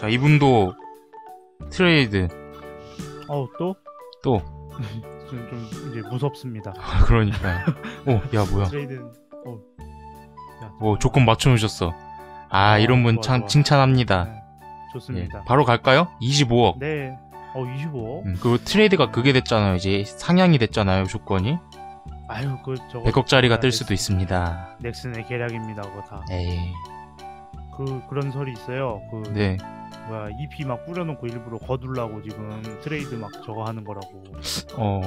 자, 이분도 트레이드. 어우 또? 또. 좀, 좀 이제 무섭습니다. 아, 그러니까요. 오, 야, 뭐야. 트레이드. 어. 야, 오, 조건 맞춰놓으셨어. 아, 어, 이런 분 좋아, 참 좋아. 칭찬합니다. 네, 예, 좋습니다. 바로 갈까요? 25억. 네. 어 25. 음, 그리고 트레이드가 그게 됐잖아요. 이제 상향이 됐잖아요, 조건이. 아유 그 저거. 100억짜리가 뜰 수도 있습니다. 넥슨의 계략입니다 그거 다. 에이, 그 그런 설이 있어요. 그 네. 뭐야 EP 막 뿌려놓고 일부러 거둘라고 지금 트레이드 막 저거 하는 거라고 어,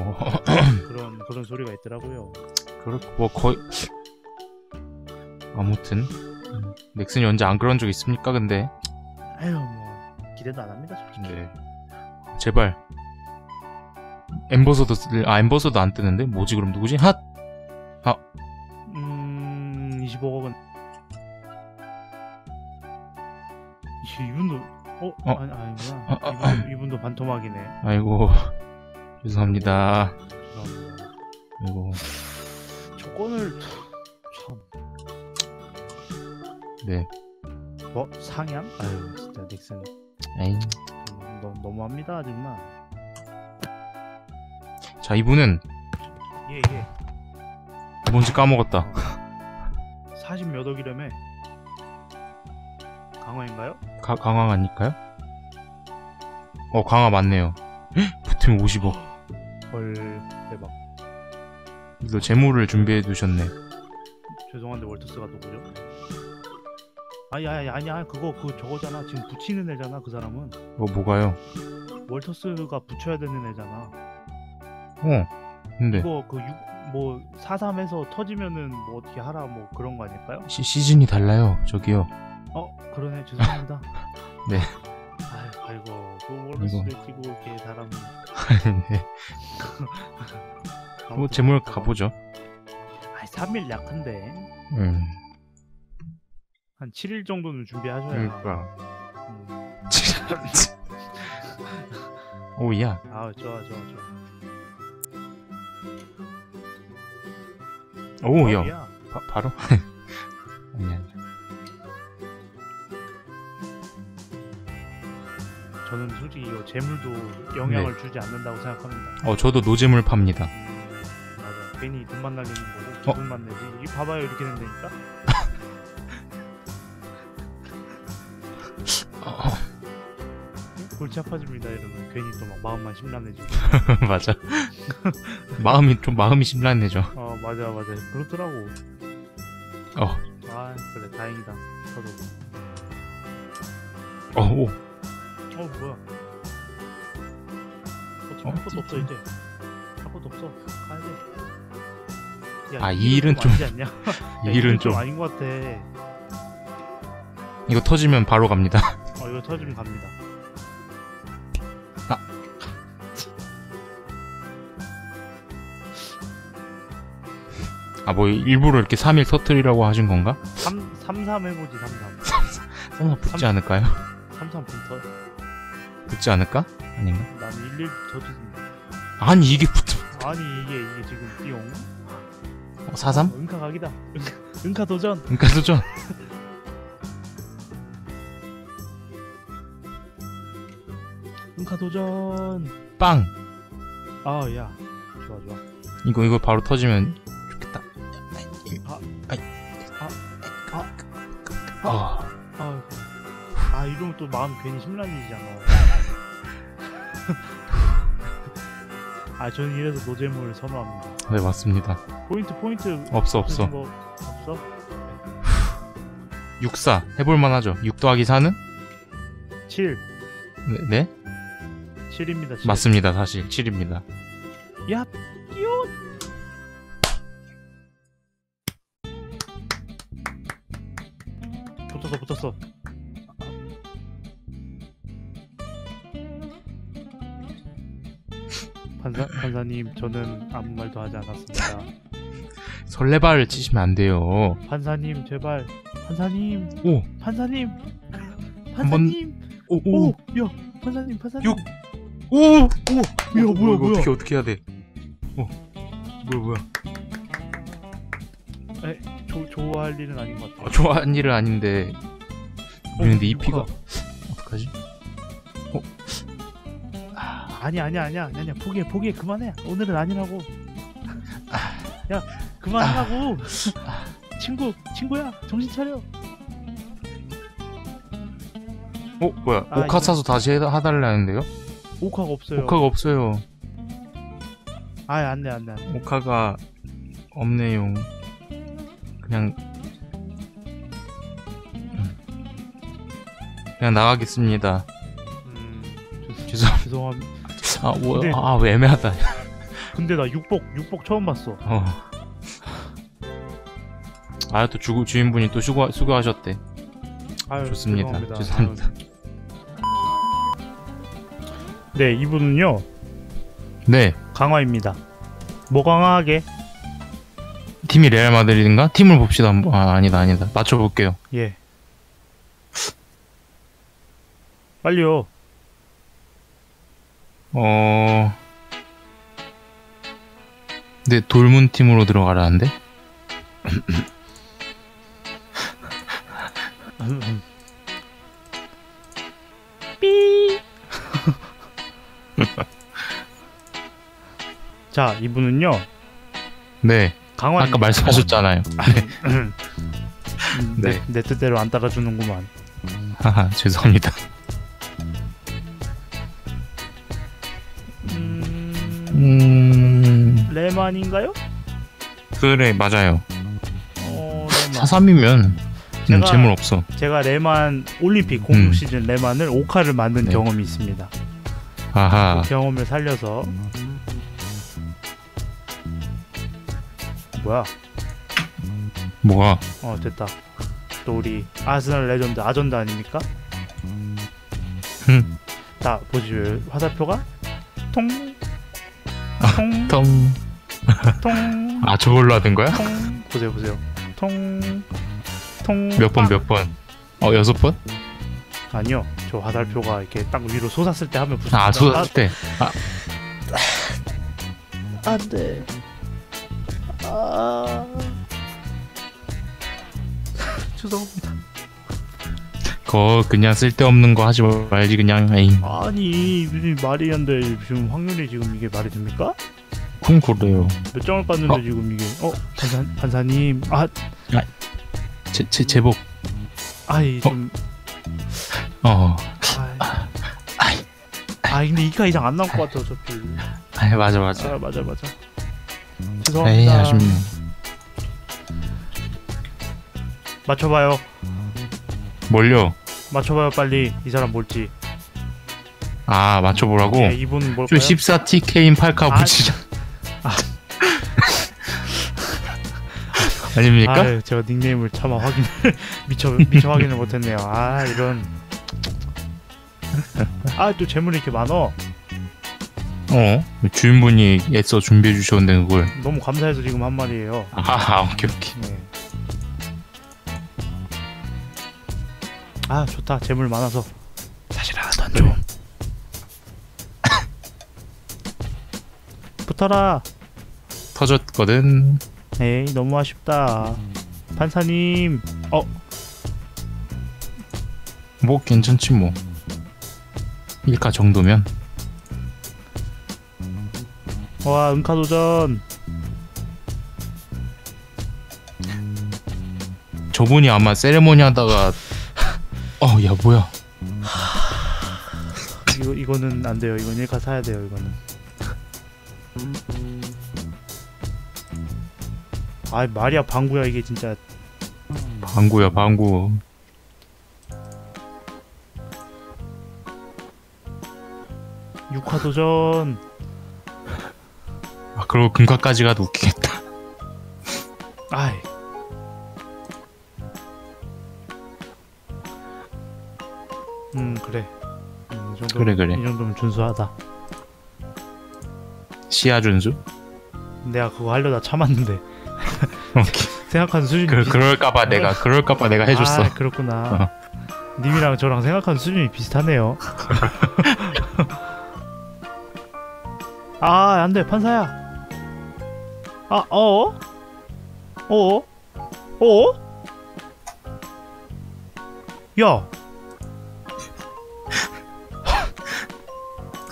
그런 그런 소리가 있더라고요. 그렇고, 뭐, 거의. 아무튼. 음, 넥슨이 언제 안 그런 적 있습니까, 근데? 아유 뭐 기대도 안 합니다 솔직히. 네. 제발. 엠버서더, 쓸- 아, 엠버서더 안 뜨는데? 뭐지, 그럼 누구지? 핫! 음 25억은 이분도 어, 어? 아니 아니구나. 어, 어, 이분, 이분도 반토막이네. 아이고. 죄송합니다. 죄송합니다. 아이고. 조건을 참. 네. 뭐 상향? 아유 진짜 닉슨 에이. 음, 너무 너무합니다 정말. 자, 이분은 예 예. 뭔지 까먹었다. 40몇 억이라며. 강화인가요? 가, 강화 아닐까요? 어, 강화 맞네요. 헉, 붙으면 50억. 헐 대박. 또 재물을 준비해 두셨네. 죄송한데 월터스가 누구죠? 아니 아니 아니 아니 그거 그 저거잖아 지금 붙이는 애잖아 그 사람은 뭐, 뭐가요? 월터스가 붙여야 되는 애잖아 어, 근데, 이거 그뭐 43에서 터지면은 뭐 어떻게 하라 뭐 그런 거 아닐까요? 시, 시즌이 달라요. 저기요. 어 그러네 죄송합니다 네. 아유, 아이고 그 월터스를 끼고 이렇게 사람 네. 뭐, 재물 가보죠. 아이 3일 약한데 음. 한 7일 정도는 준비하셔야 그러니까. 음. 오야. 아 좋아 좋아 좋아 오야. 어, 야. 바, 바로? 솔직히 이거 재물도 영향을 주지 않는다고 생각합니다. 어, 저도 노잼을 팝니다. 음, 맞아. 괜히 돈만 날리는 어? 거고 기분만 내지. 이 봐봐요 이렇게 된다니까. 어, 골치 아파집니다 이러면 괜히 또 막 마음만 심란해지고. 맞아. 마음이, 좀 마음이 심란해져. 어 맞아 맞아 그렇더라고. 어, 아 그래 다행이다. 저도. 어, 오. 어 뭐야? 어차피 어? 할 것도 없어 이제. 할 것도 없어. 가야 돼. 야, 아, 이 일은 좀- 아니지 않냐? 이 야, 일은 좀, 아닌 것 같아. 이거 터지면 바로 갑니다. 어 이거 터지면 갑니다. 아. 아, 뭐, 일부러 이렇게 3일 터트리라고 하신 건가? 3 3 3 해보지 3 3. 설마 붙지 삼- 않을까요? 3 3 분터. 붙지 않을까? 아닌가? 나는 11 터지는데. 아니, 이게 붙, 아니 이게 이게 지금 띠용. 어, 4-3? 어, 은카 각이다. 은카, 은카 도전. 그러니까 도전. 은카 도전. 빵! 아 야. 좋아 좋아. 이거, 이거 바로 터지면 좋겠다. 아. 아이. 아. 아, 아. 아 이러면 또 마음 괜히 심란해지잖아. 아 저는 이래서 노잼을 선호합니다. 네, 맞습니다. 포인트 포인트 없어, 없어. 뭐 없어? 64. 해볼만 하죠. 6 더하기 4는? 7. 네, 네? 7입니다. 7. 맞습니다. 사실 7입니다. 야, 끼요. 붙었어, 붙었어. 판사, 판사님, 저는 아무 말도 하지 않았습니다. 설레발 치시면 안 돼요. 판사님, 제발. 판사님, 오, 판사님. 번- 판사님. 오, 오, 오, 야, 판사님, 판사님. 육. 오! 오! 야, 뭐야, 뭐야. 어떻게, 어떻게 해야 돼? 어. 뭐야, 뭐야. 조, 좋아할 일은 아닌 것 어, 같아. 좋아하는 일은 아닌데. 근데 EP가. 어, 어떡하지? 아니 아니야 아니야 아니야 아니야. 포기해 포기해. 그만해. 오늘은 아니라고. 야 그만하라고. 친구 친구야. 정신 차려. 어 뭐야? 아, 오카 이거- 사서 다시 해, 해달라는데요? 오카가 없어요. 오카가 없어요. 아 안돼 안돼 안돼. 오카가 없네요. 그냥. 음. 그냥 나가겠습니다. 음, 죄송 죄송합니다 아 뭐야 근데- 아 왜 애매하다 근데 나 육복 육복 처음 봤어 어. 아, 또 주, 주인분이 또 수고, 수고하셨대. 아유, 좋습니다. 죄송합니다. 죄송합니다. 아유. 네 이분은요 네. 강화입니다 뭐 강화하게 팀이 레알 마드리드인가? 팀을 봅시다. 한번. 아, 아니다, 아니다. 맞춰볼게요. 예 빨리요 어. 네, 돌문 팀으로 들어가라는데? 삐. 자, 이분은요. 네. 강화 아까 말씀하셨잖아요. 음, 내, 네. 내 뜻대로 안 따라주는구만. 하하, 죄송합니다. 음, 음. 레만인가요? 그래, 맞아요. 어, 레만. 4-3이면, 음, 제가- 재물 없어. 제가 레만 올림픽 공식 음. 시즌 레만을 오카를 만든 네. 경험이 있습니다. 아하. 그 경험을 살려서 뭐야? 뭐가? 어 됐다. 또 우리 아스널 레전드 아전드 아닙니까? 흠. 자 보시죠 화살표가 통, 통, 텅. 통, 아, 저걸로 하던 거야? 통. 보세요 보세요. 통, 통. 몇 번, 빵. 몇 번? 어, 여섯 번? 아니요. 저 화살표가 이렇게 딱 위로 솟았을 때 하면 부서. 아, 쏟았을 때. 아, 안 돼. 아. 죄송합니다. 그거 그냥 쓸데없는 거 하지 말지, 그냥. 에잉. 아니 무슨 말이 안 돼. 지금 확률이 지금 이게 말이 됩니까? 콩 그래요. 몇 장을 깠는데 어. 지금 이게 어 판사 판사님 아 제, 제, 제복. 아이 좀 어. 아. 아 근데 이가 이상 안 나올 것 같아 어차피 아, 맞아, 맞아. 아 맞아 맞아 에이, 죄송합니다 아쉽네. 맞춰봐요 뭘요? 맞춰봐요 빨리 이 사람 뭘지 아, 맞춰보라고? 예, 이분 저 뭘까요? 14TK인 팔카 아, 붙이자. 아. 아닙니까? 아유, 제가 닉네임을 차마 확인을 미처 미처 확인을 못했네요 아 이런 아또 재물이 이렇게 많어 어? 주인분이 애써 준비해 주셨는데 그걸. 너무 감사해서 지금 한 말이에요 아, 오케이, 오케이. 네. 아 좋다 재물 많아서 사실 하나도 안 줘. 붙어라. 터졌거든. 에이 너무 아쉽다. 판사님. 어 뭐, 괜찮지, 뭐. 1카 정도면. 와 은카 도전. 저분이 아마 세레모니 하다가, 어, 야, 뭐야. 이거 이거는 안 돼요. 이건 일카 사야 돼요. 이거는. 아 말이야 방구야 이게 진짜 방구야, 방구. 육화 도전. 아, 그리고 금카까지 가도 웃기겠다. 아이. 정도, 그래, 그래. 이 정도면 준수하다. 시아준수? 내가 그거 하려다 참았는데. 생각하는 수준이 그, 비... 그럴까봐 내가, 그럴까봐 내가 해줬어. 아, 그렇구나. 님이랑 저랑 생각하는 수준이 비슷하네요. 아, 안 돼. 판사야. 아, 어? 어? 어? 야.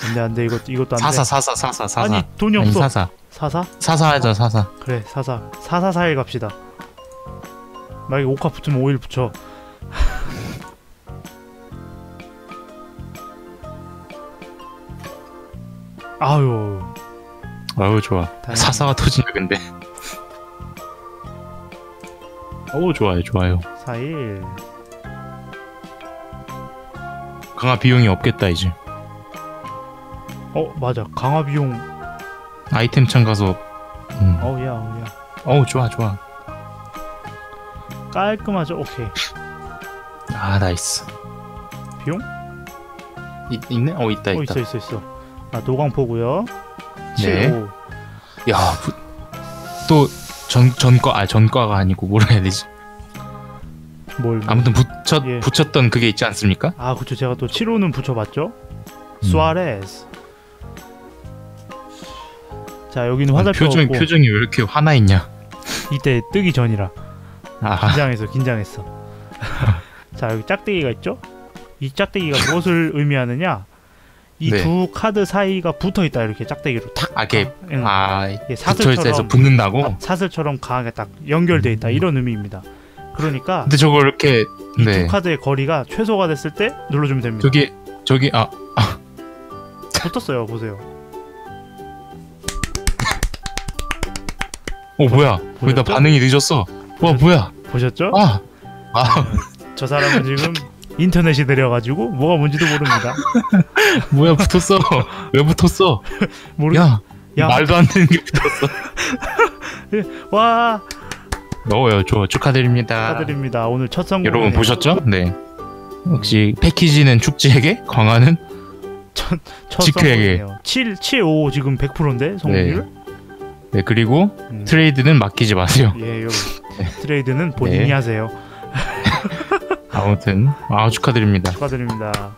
안돼 안돼. 이것 이것도 안돼. 사사 사사 사사 사사. 아니 돈이 아니, 없어. 사사. 사사? 사사 하자 사사. 그래 사사. 사사사일 갑시다. 만약에 오카 붙으면 오일 붙여. 아유. 아유 좋아. 다행이네. 사사가 터지네 근데. 어우 좋아요 좋아요. 사일. 강화 비용이 없겠다 이제 어 맞아. 강화 비용. 아이템 창 가서. 음. 어우야 어우야. 어우 좋아 좋아. 깔끔하죠? 오케이. 아 나이스. 비용? 이, 있네? 어 있다 어 있다. 있어 있어 있어. 아 노광포고요. 네. 75 야또 전 전과 아 전과가 아니고 뭐라 해야 되지? 뭘 아무튼 붙였 예. 붙였던 그게 있지 않습니까? 아 그쵸. 제가 또 7호는 붙여봤죠? 음. 수아레스 자 여기는 화살표 표정 없고 표정이 왜 이렇게 화나 있냐? 이때 뜨기 전이라 아. 긴장해서 긴장했어. 자 여기 짝대기가 있죠? 이 짝대기가 무엇을 의미하느냐? 이 네. 두 카드 사이가 붙어 있다 이렇게 짝대기로 탁 아, 이게 응. 아 사슬처럼 붙는다고? 아, 사슬처럼 강하게 딱 연결돼 있다 이런 의미입니다. 그러니까 근데 저걸 이렇게 이 네. 두 카드의 거리가 최소가 됐을 때 눌러주면 됩니다. 저기 저기 아. 붙었어요 보세요 어 뭐야 보셨죠? 반응이 늦었어 와 뭐야 보셨죠? 아 아, 저 사람은 지금 인터넷이 느려가지고 뭐가 뭔지도 모릅니다. 뭐야 붙었어 왜 붙었어 모르. 야, 야. 말도 안 되는 게 붙었어 와 넣어요 좋아 축하드립니다 축하드립니다. 오늘 첫 성공. 여러분 보셨죠? 네 역시 패키지는 축지에게 광화는 첫 지크에게. 성공이에요. 7 7 5 지금 100%인데 성공률? 네 그리고 음. 트레이드는 맡기지 마세요 예, 여기 트레이드는 본인이 네. 하세요. 아무튼 아 축하드립니다 축하드립니다.